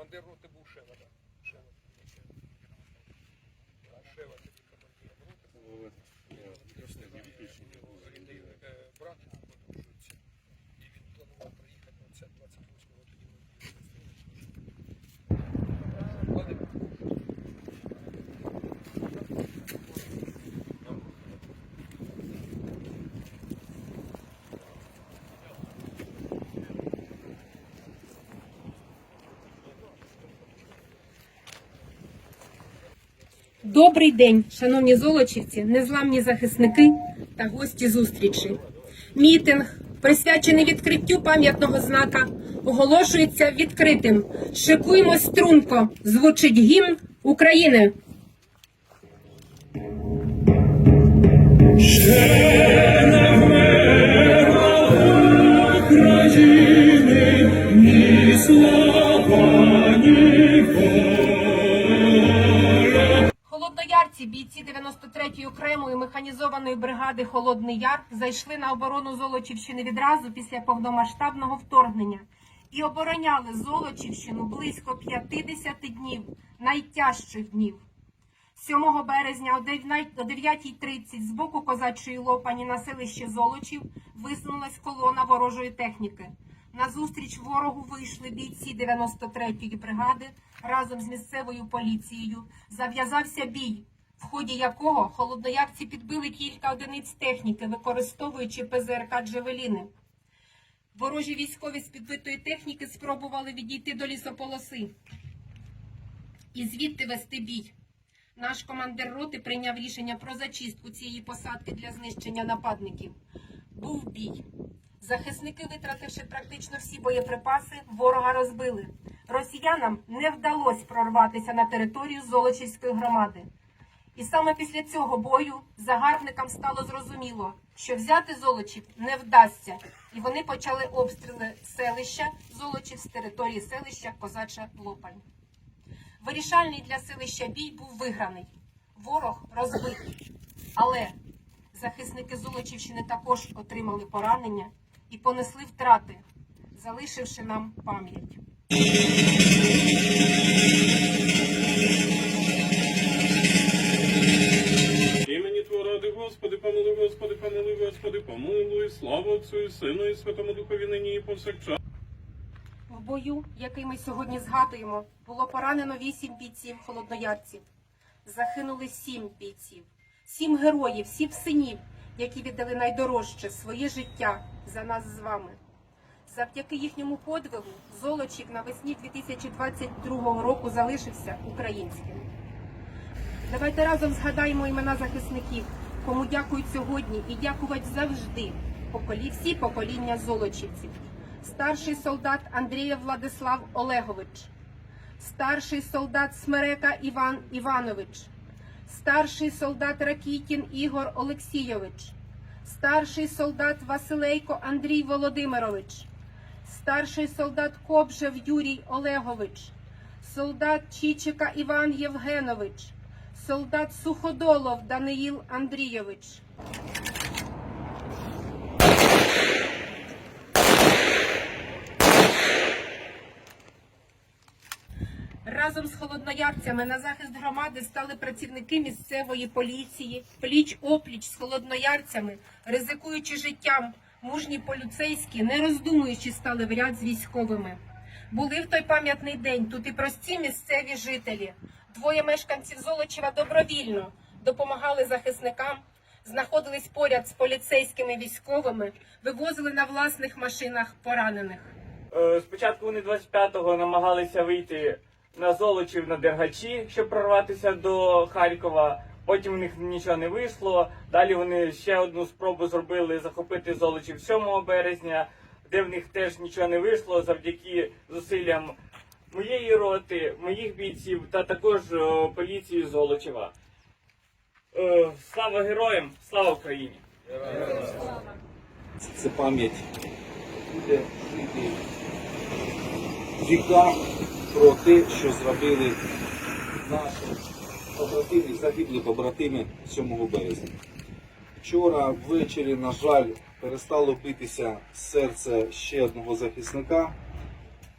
Командир роти був Шева, так? Шева. Тоді командир роти. Е, брат одружується. І він планував приїхати на це 28-го тоді ми Але Добрий день, шановні золочівці, незламні захисники та гості зустрічі. Мітинг, присвячений відкриттю пам'ятного знака, оголошується відкритим. Шикуємо струнко, звучить гімн України. Холодноярці, бійці 93-ї окремої механізованої бригади Холодний Яр зайшли на оборону Золочівщини відразу після повномасштабного вторгнення і обороняли Золочівщину близько 50 днів, найтяжчих днів. 7 березня о 9.30 з боку козачої лопані на селище Золочів висунулась колона ворожої техніки. На зустріч ворогу вийшли бійці 93-ї бригади разом з місцевою поліцією. Зав'язався бій, в ході якого холодноярці підбили кілька одиниць техніки, використовуючи ПЗРК Джевеліни. Ворожі військові з підбитої техніки спробували відійти до лісополоси і звідти вести бій. Наш командир роти прийняв рішення про зачистку цієї посадки для знищення нападників. Був бій. Захисники, витративши практично всі боєприпаси, ворога розбили. Росіянам не вдалося прорватися на територію Золочівської громади. І саме після цього бою загарбникам стало зрозуміло, що взяти Золочів не вдасться, і вони почали обстріли селища Золочів з території селища Козача Лопань. Вирішальний для селища бій був виграний. Ворог розбитий. Але захисники Золочівщини також отримали поранення і понесли втрати, залишивши нам пам'ять. Господи, помилуй, слава Отцю і Сину і Святому Духові нині і повсякчас. В бою, який ми сьогодні згадуємо, було поранено вісім бійців холодноярців. Загинули сім бійців, сім героїв, сім синів, які віддали найдорожче своє життя за нас з вами. Завдяки їхньому подвигу Золочів навесні 2022 року залишився українським. Давайте разом згадаємо імена захисників, кому дякують сьогодні і дякувати завжди поколі, всі покоління золочівців. Старший солдат Андрієв Владислав Олегович, старший солдат Смерека Іван Іванович, старший солдат Ракітін Ігор Олексійович, старший солдат Василейко Андрій Володимирович, старший солдат Кобжев Юрій Олегович, солдат Чічика Іван Євгенович, солдат Суходолов Даниїл Андрійович. Разом з холодноярцями на захист громади стали працівники місцевої поліції, пліч опліч з холодноярцями, ризикуючи життям, мужні поліцейські, не роздумуючи, стали в ряд з військовими. Були в той пам'ятний день тут і прості місцеві жителі. Двоє мешканців Золочева добровільно допомагали захисникам, знаходились поряд з поліцейськими військовими, вивозили на власних машинах поранених. Е, Спочатку вони 25-го намагалися вийти на Золочів на Дергачі, щоб прорватися до Харкова. Потім у них нічого не вийшло. Далі вони ще одну спробу зробили захопити Золочів 7 березня, де в них теж нічого не вийшло завдяки зусиллям моєї роти, моїх бійців та також поліції Золочева. Е, Слава героям! Слава Україні! Це пам'ять буде жити віка про те, що зробили наші побратими, загиблі побратими 7 березня. Вчора ввечері, на жаль, перестало битися серце ще одного захисника,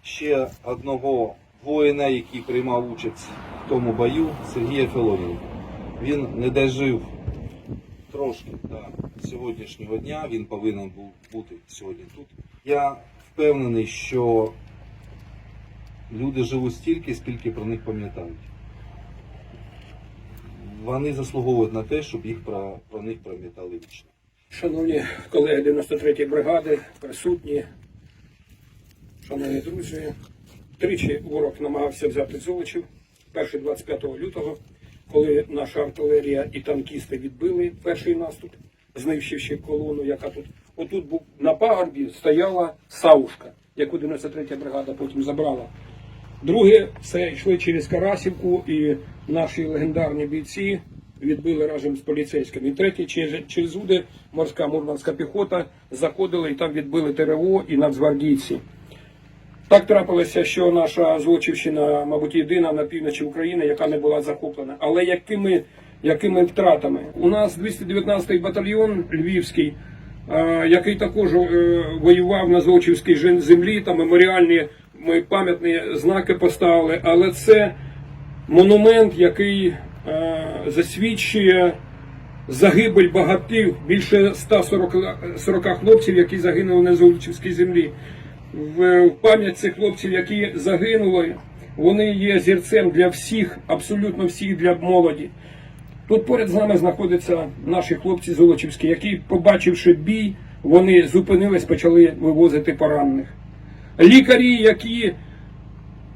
ще одного воїна, який приймав участь в тому бою, Сергія Філоніна. Він не дожив трошки до сьогоднішнього дня, він повинен був бути сьогодні тут. Я впевнений, що люди живуть стільки, скільки про них пам'ятають. Вони заслуговують на те, щоб їх про, про них пам'ятали вічно. Шановні колеги 93-ї бригади, присутні, шановні друзі, тричі ворог намагався взяти Золочів. Перший 25 лютого, коли наша артилерія і танкісти відбили перший наступ, знищивши колону, яка тут. Отут був на пагорбі стояла Саушка, яку 93-я бригада потім забрала. Друге, це йшли через Карасівку, і наші легендарні бійці відбили разом з поліцейськими. І третє, через, через Уди, морська мурманська піхота заходили і там відбили ТРО і нацгвардійці. Так трапилося, що наша Злочівщина, мабуть, єдина на півночі України, яка не була захоплена. Але якими, якими втратами? У нас 219-й батальйон Львівський, який також е, воював на Злочівській землі, там меморіальні ми пам'ятні знаки поставили, але це монумент, який е, засвідчує загибель багатих, більше 140 40 хлопців, які загинули на Золочівській землі. В пам'ять цих хлопців, які загинули, вони є зірцем для всіх, абсолютно всіх для молоді. Тут поряд з нами знаходяться наші хлопці Золочівські, які, побачивши бій, вони зупинились, почали вивозити поранених. Лікарі, які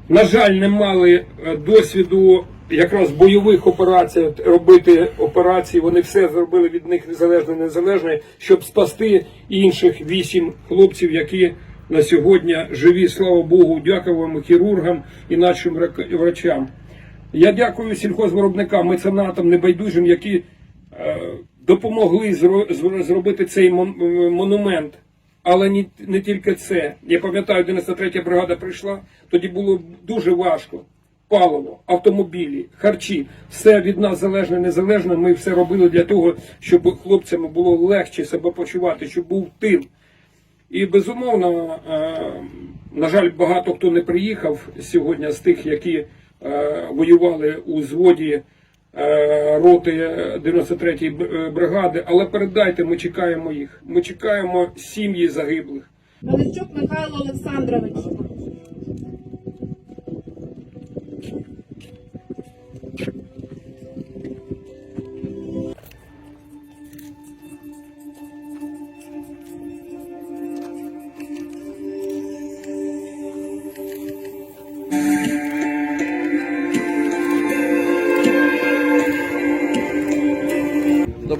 на жаль, не мали е, досвіду якраз бойових операцій робити операції. Вони все зробили від них незалежно незалежно, щоб спасти інших вісім хлопців, які на сьогодні живі. Слава Богу, дякуємо хірургам і нашим врачам. Я дякую сільхозвиробникам, меценатам, небайдужим, які е, допомогли зро- зро- зробити цей мон- монумент. Але не, не тільки це. Я пам'ятаю, 93-я бригада прийшла, тоді було дуже важко. Паливо, автомобілі, харчі, все від нас залежне, незалежне. Ми все робили для того, щоб хлопцям було легше себе почувати, щоб був тил. І безумовно, е, на жаль, багато хто не приїхав сьогодні з тих, які е, воювали у зводі роти 93-ї бригади. Але передайте, ми чекаємо їх. Ми чекаємо сім'ї загиблих. Мелищук Михайло Олександрович.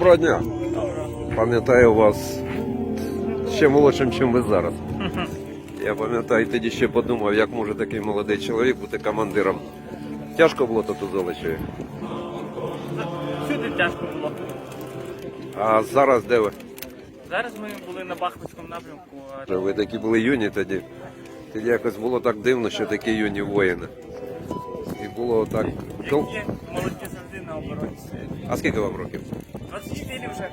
Доброго дня. Пам'ятаю вас ще молодшим, ніж ви зараз. Я пам'ятаю, тоді ще подумав, як може такий молодий чоловік бути командиром. Тяжко було тут у Золочеві. Всюди тяжко було. А зараз де ви? Зараз ми були на Бахмутському напрямку. а Ви такі були юні тоді. Тоді якось було так дивно, що такі юні воїни. І було так. Молоді завжди на обороні. А скільки вам років? 24 вже.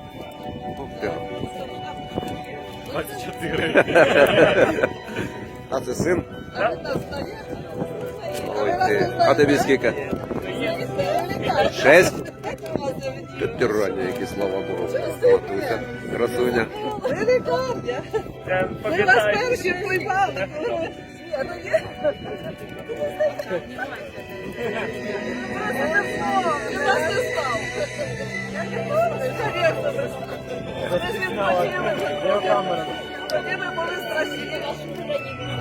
Ух ти. 24. А це син? Ой, ти. А тобі скільки? Шесть? Ти ранні, які слава Богу. Матуся, красуня. Ми вас перші приймали, коли ви свято є. Ти нас не знав. Я